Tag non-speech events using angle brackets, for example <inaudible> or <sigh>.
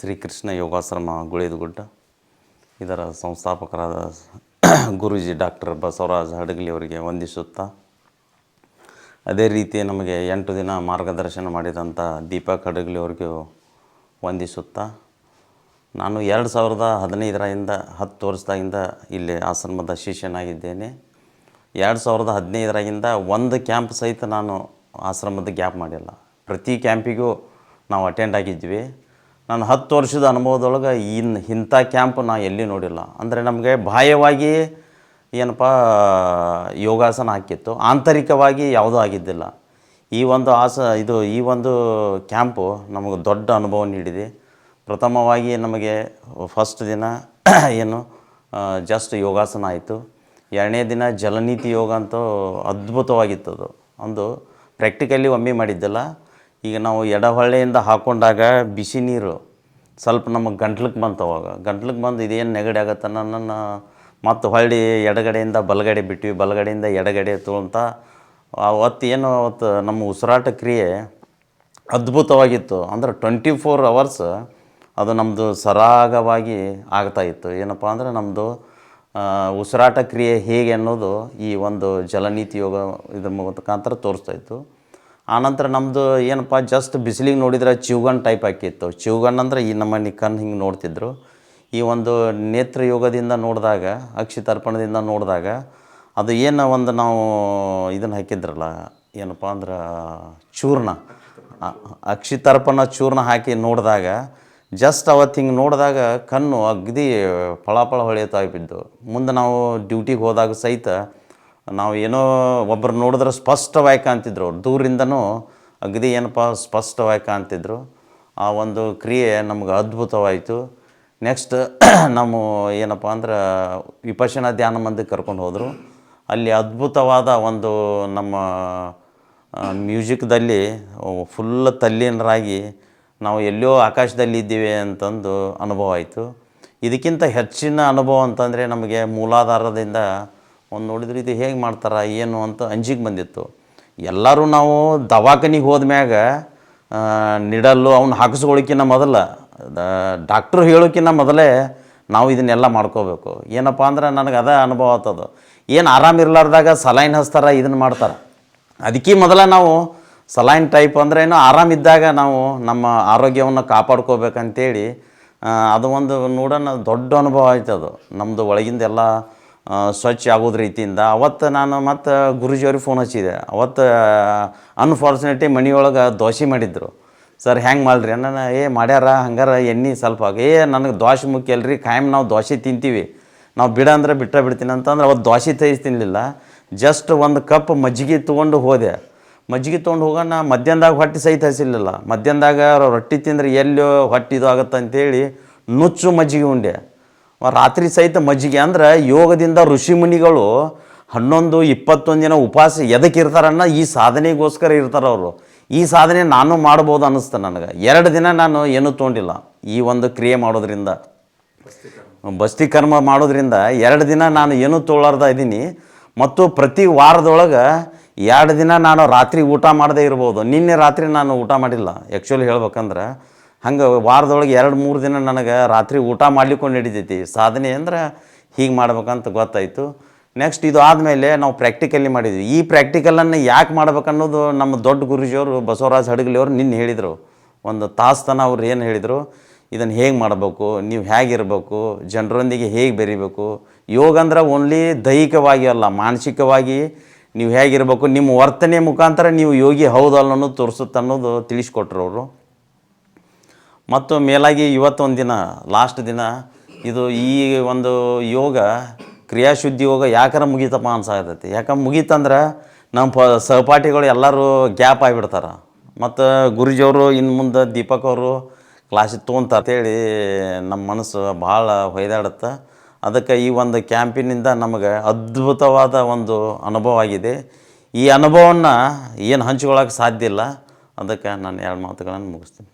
ಶ್ರೀಕೃಷ್ಣ ಯೋಗಾಶ್ರಮ ಗುಳೇದಗುಡ್ಡ. ಇದರ ಸಂಸ್ಥಾಪಕರಾದ ಗುರೂಜಿ ಡಾಕ್ಟರ್ ಬಸವರಾಜ್ ಅವರಿಗೆ ವಂದಿಸುತ್ತಾ. ಅದೇ ರೀತಿ ನಮಗೆ ಎಂಟು ದಿನ ಮಾರ್ಗದರ್ಶನ ಮಾಡಿದಂಥ ದೀಪಕ್ ಅವರಿಗೂ ವಂದಿಸುತ್ತಾ. ನಾನು ಎರಡು ಸಾವಿರದ ಹದಿನೈದರಿಂದ ಹತ್ತು ವರ್ಷದಾಗಿಂದ ಇಲ್ಲಿ ಆಶ್ರಮದ ಶಿಷ್ಯನಾಗಿದ್ದೇನೆ. ಎರಡು ಸಾವಿರದ ಹದಿನೈದರಾಗಿಂದ ಒಂದು ಕ್ಯಾಂಪ್ ಸಹಿತ ನಾನು ಆಶ್ರಮದ ಗ್ಯಾಪ್ ಮಾಡಿಲ್ಲ. ಪ್ರತಿ ಕ್ಯಾಂಪಿಗೂ ನಾವು ಅಟೆಂಡ್ ಆಗಿದ್ವಿ. ನಾನು ಹತ್ತು ವರ್ಷದ ಅನುಭವದೊಳಗೆ ಇನ್ನು ಇಂಥ ಕ್ಯಾಂಪ್ ನಾ ಎಲ್ಲಿ ನೋಡಿಲ್ಲ. ಅಂದರೆ ನಮಗೆ ಬಾಹ್ಯವಾಗಿ ಏನಪ್ಪ, ಯೋಗಾಸನ ಹಾಕಿತ್ತು. ಆಂತರಿಕವಾಗಿ ಯಾವುದೂ ಆಗಿದ್ದಿಲ್ಲ. ಈ ಒಂದು ಆಸ, ಇದು ಈ ಒಂದು ಕ್ಯಾಂಪು ನಮಗೆ ದೊಡ್ಡ ಅನುಭವ ನೀಡಿದೆ. ಪ್ರಥಮವಾಗಿ ನಮಗೆ ಫಸ್ಟ್ ದಿನ <coughs> ಏನು ಜಸ್ಟ್ ಯೋಗಾಸನ ಆಯಿತು. ಎರಡನೇ ದಿನ ಜಲನೀತಿ ಯೋಗ ಅಂತೂ ಅದ್ಭುತವಾಗಿತ್ತು ಅದು. ಒಂದು ಪ್ರಾಕ್ಟಿಕಲಿ ಒಮ್ಮೆ ಮಾಡಿದ್ದಿಲ್ಲ. ಈಗ ನಾವು ಎಡಹೊಳ್ಳೆಯಿಂದ ಹಾಕೊಂಡಾಗ ಬಿಸಿ ನೀರು ಸ್ವಲ್ಪ ನಮಗೆ ಗಂಟ್ಲಿಗೆ ಬಂತು ಅವಾಗ. ಗಂಟ್ಲಿಗೆ ಬಂದು ಇದೇನು ನೆಗಡಿ ಆಗತ್ತೆ ನನ್ನನ್ನು ಮತ್ತು ಹೊಳ್ಳಿ ಎಡಗಡೆಯಿಂದ ಬಲಗಡೆ ಬಿಟ್ವಿ. ಬಲಗಡೆಯಿಂದ ಎಡಗಡೆ ತೊಗೊಂತ ಅವತ್ತು ಏನು ಅವತ್ತು ನಮ್ಮ ಉಸಿರಾಟ ಕ್ರಿಯೆ ಅದ್ಭುತವಾಗಿತ್ತು. ಅಂದ್ರೆ ಟ್ವೆಂಟಿ ಫೋರ್ ಅವರ್ಸ್ ಅದು ನಮ್ಮದು ಸರಾಗವಾಗಿ ಆಗ್ತಾ ಇತ್ತು. ಏನಪ್ಪ ಅಂದರೆ ನಮ್ಮದು ಉಸಿರಾಟ ಕ್ರಿಯೆ ಹೇಗೆ ಅನ್ನೋದು ಈ ಒಂದು ಜಲನೀತಿ ಯೋಗ ಇದ್ರ ಮುಖಾಂತರ ತೋರಿಸ್ತಾ ಇತ್ತು. ಆನಂತರ ನಮ್ಮದು ಏನಪ್ಪ ಜಸ್ಟ್ ಬಿಸಿಲಿಗೆ ನೋಡಿದ್ರೆ ಚಿವ್ಗನ್ ಟೈಪ್ ಆಕಿತ್ತು ಚಿವ್ಗನ್ ಅಂದರೆ ಈ ನಮ್ಮನೆ ಕಣ್ಣು ಹಿಂಗೆ ನೋಡ್ತಿದ್ರು. ಈ ಒಂದು ನೇತ್ರ ಯೋಗದಿಂದ ನೋಡಿದಾಗ, ಅಕ್ಷಿ ತರ್ಪಣದಿಂದ ನೋಡಿದಾಗ, ಅದು ಏನು ಒಂದು ನಾವು ಇದನ್ನು ಹಾಕಿದ್ರಲ್ಲ, ಏನಪ್ಪ ಅಂದ್ರೆ, ಚೂರ್ಣ. ಅಕ್ಷಿ ತರ್ಪಣ ಚೂರ್ಣ ಹಾಕಿ ನೋಡಿದಾಗ ಜಸ್ಟ್ ಅವತ್ತು ಹಿಂಗೆ ನೋಡಿದಾಗ ಕಣ್ಣು ಅಗ್ದಿ ಫಳಫಳ ಹೊಳೆಯುತ್ತಾ ಬಿದ್ದು. ಮುಂದೆ ನಾವು ಡ್ಯೂಟಿಗೆ ಹೋದಾಗ ಸಹಿತ ನಾವು ಏನೋ ಒಬ್ಬರು ನೋಡಿದ್ರೆ ಸ್ಪಷ್ಟವಾಗಿ ಕಾಣ್ತಿದ್ರು ಅವ್ರು ದೂರಿಂದನೂ ಅಗದಿ ಏನಪ್ಪ ಸ್ಪಷ್ಟವಾಗಿ ಕಾಣ್ತಿದ್ರು ಆ ಒಂದು ಕ್ರಿಯೆ ನಮ್ಗೆ ಅದ್ಭುತವಾಯಿತು. ನೆಕ್ಸ್ಟ್ <clears throat> ನಮ್ಮ ಏನಪ್ಪ ಅಂದ್ರೆ ವಿಪಶನ ಧ್ಯಾನ ಮಂದಿಗೆ ಕರ್ಕೊಂಡು ಹೋದರು. ಅಲ್ಲಿ ಅದ್ಭುತವಾದ ಒಂದು ನಮ್ಮ ಮ್ಯೂಸಿಕ್ದಲ್ಲಿ ಫುಲ್ ತಲ್ಲೀನರಾಗಿ ನಾವು ಎಲ್ಲೋ ಆಕಾಶದಲ್ಲಿ ಇದ್ದೀವಿ ಅಂತಂದು ಅನುಭವ ಆಯಿತು. ಇದಕ್ಕಿಂತ ಹೆಚ್ಚಿನ ಅನುಭವ ಅಂತಂದರೆ ನಮಗೆ ಮೂಲಾಧಾರದಿಂದ ಒಂದು ನೋಡಿದ್ರೆ ಇದು ಹೇಗೆ ಮಾಡ್ತಾರೆ ಏನು ಅಂತ ಅಂಜಿಗೆ ಬಂದಿತ್ತು. ಎಲ್ಲರೂ ನಾವು ದವಾಖಾನಿಗೆ ಹೋದ್ಮ್ಯಾಗ ನಿಡಲ್ಲು ಅವ್ನು ಹಾಕಿಸ್ಕೊಳಕಿನ್ನ ಮೊದಲ ಡಾಕ್ಟ್ರು ಹೇಳೋಕ್ಕಿಂತ ಮೊದಲೇ ನಾವು ಇದನ್ನೆಲ್ಲ ಮಾಡ್ಕೋಬೇಕು. ಏನಪ್ಪ ಅಂದ್ರೆ ನನಗೆ ಅದ ಅನುಭವ ಆಗ್ತದೆ ಏನು ಆರಾಮಿರ್ಲಾರ್ದಾಗ ಸಲೈನ್ ಹಚ್ತಾರ ಇದನ್ನು ಮಾಡ್ತಾರೆ. ಅದಕ್ಕೆ ಮೊದಲ ನಾವು ಸಲೈನ್ ಟೈಪ್ ಅಂದರೆ ಏನು ಆರಾಮಿದ್ದಾಗ ನಾವು ನಮ್ಮ ಆರೋಗ್ಯವನ್ನು ಕಾಪಾಡ್ಕೋಬೇಕಂತೇಳಿ ಅದು ಒಂದು ನೋಡೋಣ ದೊಡ್ಡ ಅನುಭವ ಆಯ್ತು ಅದು ನಮ್ಮದು ಒಳಗಿಂದ ಎಲ್ಲ ಆ, ಸ್ವಚ್ಛ ಆಗೋದು ರೀತಿಯಿಂದ ಅವತ್ತು ನಾನು ಮತ್ತು ಗುರುಜಿಯವ್ರಿಗೆ ಫೋನ್ ಹಚ್ಚಿದೆ. ಅವತ್ತು ಅನ್ಫಾರ್ಚುನೇಟ್ಲಿ ಮನೆಯೊಳಗೆ ದೋಸೆ ಮಾಡಿದ್ರು. ಸರ್ ಹೆಂಗೆ ಮಾಡ್ರಿ? ನಾನು ಏ, ಮಾಡ್ಯಾರ, ಹಂಗಾರ ಎಣ್ಣೆ ಸ್ವಲ್ಪ. ಏ, ನನಗೆ ದೋಸೆ ಮುಖ್ಯ ಅಲ್ರಿ, ಕಾಯಂ ನಾವು ದೋಸೆ ತಿಂತೀವಿ. ನಾವು ಬಿಡ ಅಂದ್ರೆ ಬಿಟ್ಟ ಬಿಡ್ತೀನಿ. ಅಂತಂದ್ರೆ ಅವತ್ತು ದೋಸೆ ತೈಸಿ ತಿನ್ನಲಿಲ್ಲ ಜಸ್ಟ್ ಒಂದು ಕಪ್ ಮಜ್ಜಿಗೆ ತೊಗೊಂಡು ಹೋದೆ. ಮಜ್ಜಿಗೆ ತೊಗೊಂಡು ಹೋಗೋಣ, ಮಧ್ಯಾಹ್ನದಾಗ ಹೊಟ್ಟೆ ಸಹಿತ ಹಸಿಲಿಲ್ಲ. ಮಧ್ಯಾಹ್ನದಾಗ ರೊಟ್ಟಿ ತಿಂದ್ರೆ ಎಲ್ಲಿ ಹೊಟ್ಟೆ ಇದು ಆಗುತ್ತೆ ಅಂತೇಳಿ ನುಚ್ಚು ಮಜ್ಜಿಗೆ ಉಂಡೆ. ರಾತ್ರಿ ಸಹಿತ ಮಜ್ಜಿಗೆ ಅಂದ್ರೆ ಯೋಗದಿಂದ ಋಷಿ ಮುನಿಗಳು ಹನ್ನೊಂದು, ಇಪ್ಪತ್ತೊಂದು ದಿನ ಉಪವಾಸ ಎದಕ್ಕೆ ಇರ್ತಾರನ್ನ ಈ ಸಾಧನೆಗೋಸ್ಕರ ಇರ್ತಾರೆ ಅವರು. ಈ ಸಾಧನೆ ನಾನು ಮಾಡ್ಬೋದು ಅನ್ನಿಸ್ತು ನನಗೆ. ಎರಡು ದಿನ ನಾನು ಏನೂ ತೊಗೊಂಡಿಲ್ಲ ಈ ಒಂದು ಕ್ರಿಯೆ ಮಾಡೋದ್ರಿಂದ. ಬಸ್ತಿ ಕರ್ಮ ಮಾಡೋದ್ರಿಂದ ಎರಡು ದಿನ ನಾನು ಏನೂ ತೊಗೊಳಾರ್ದ ಇದ್ದೀನಿ. ಮತ್ತು ಪ್ರತಿ ವಾರದೊಳಗೆ ಎರಡು ದಿನ ನಾನು ರಾತ್ರಿ ಊಟ ಮಾಡದೇ ಇರ್ಬೋದು. ನಿನ್ನೆ ರಾತ್ರಿ ನಾನು ಊಟ ಮಾಡಿಲ್ಲ. ಆ್ಯಕ್ಚುಲಿ ಹೇಳ್ಬೇಕಂದ್ರೆ ಹಂಗೆ ವಾರದೊಳಗೆ ಎರಡು, ಮೂರು ದಿನ ನನಗೆ ರಾತ್ರಿ ಊಟ ಮಾಡ್ಲಿಕ್ಕೂ ನಡೀತೈತಿ ಸಾಧನೆ ಅಂದ್ರೆ ಹೀಗೆ ಮಾಡ್ಬೇಕಂತ ಗೊತ್ತಾಯಿತು. ನೆಕ್ಸ್ಟ್ ಇದು ಆದಮೇಲೆ ನಾವು ಪ್ರಾಕ್ಟಿಕಲಿ ಮಾಡಿದ್ವಿ. ಈ ಪ್ರಾಕ್ಟಿಕಲನ್ನು ಯಾಕೆ ಮಾಡ್ಬೇಕನ್ನೋದು ನಮ್ಮ ದೊಡ್ಡ ಗುರುಜಿಯವರು ಬಸವರಾಜ್ ಹಡಗಲಿಯವರು ನಿನ್ನೆ ಹೇಳಿದರು. ಒಂದು ತಾಸು ತನ ಅವ್ರು ಏನು ಹೇಳಿದರು? ಇದನ್ನು ಹೇಗೆ ಮಾಡಬೇಕು? ನೀವು ಹೇಗಿರಬೇಕು? ಜನರೊಂದಿಗೆ ಹೇಗೆ ಬೆರಿಬೇಕು? ಯೋಗ ಅಂದ್ರೆ ಓನ್ಲಿ ದೈಹಿಕವಾಗಿ ಅಲ್ಲ, ಮಾನಸಿಕವಾಗಿ ನೀವು ಹೇಗಿರಬೇಕು? ನಿಮ್ಮ ವರ್ತನೆ ಮುಖಾಂತರ ನೀವು ಯೋಗಿ ಹೌದಲ್ಲ ಅನ್ನೋದು ತೋರಿಸುತ್ತೆ ಅನ್ನೋದು ತಿಳಿಸ್ಕೊಟ್ರು ಅವರು. ಮತ್ತು ಮೇಲಾಗಿ ಇವತ್ತೊಂದು ದಿನ ಲಾಸ್ಟ್ ದಿನ, ಇದು ಈ ಒಂದು ಯೋಗ, ಕ್ರಿಯಾಶುದ್ಧಿ ಯೋಗ ಯಾಕಾರ ಮುಗೀತಪ್ಪ ಅನ್ಸಾಕತ್ತೈತಿ ಯಾಕಂದ್ರೆ ಮುಗೀತಂದ್ರೆ ನಮ್ಮ ಪ, ಸಹಪಾಠಿಗಳು ಎಲ್ಲರೂ ಗ್ಯಾಪ್ ಆಗಿಬಿಡ್ತಾರೆ. ಮತ್ತು ಗುರುಜಿಯವರು ಇನ್ನು ಮುಂದೆ ದೀಪಕ್ ಅವರು ಕ್ಲಾಸಿಗೆ ತೊಗೊಂತಾರೆ ಅಂತೇಳಿ ನಮ್ಮ ಮನಸ್ಸು ಭಾಳ ಹೊಯ್ದಾಡುತ್ತೆ. ಅದಕ್ಕೆ ಈ ಒಂದು ಕ್ಯಾಂಪಿನಿಂದ ನಮಗೆ ಅದ್ಭುತವಾದ ಒಂದು ಅನುಭವ ಆಗಿದೆ. ಈ ಅನುಭವವನ್ನು ಏನು ಹಂಚ್ಕೊಳ್ಳೋಕೆ ಸಾಧ್ಯ ಇಲ್ಲ. ಅದಕ್ಕೆ ನಾನು ಎರಡು ಮಾತುಗಳನ್ನು ಮುಗಿಸ್ತೀನಿ.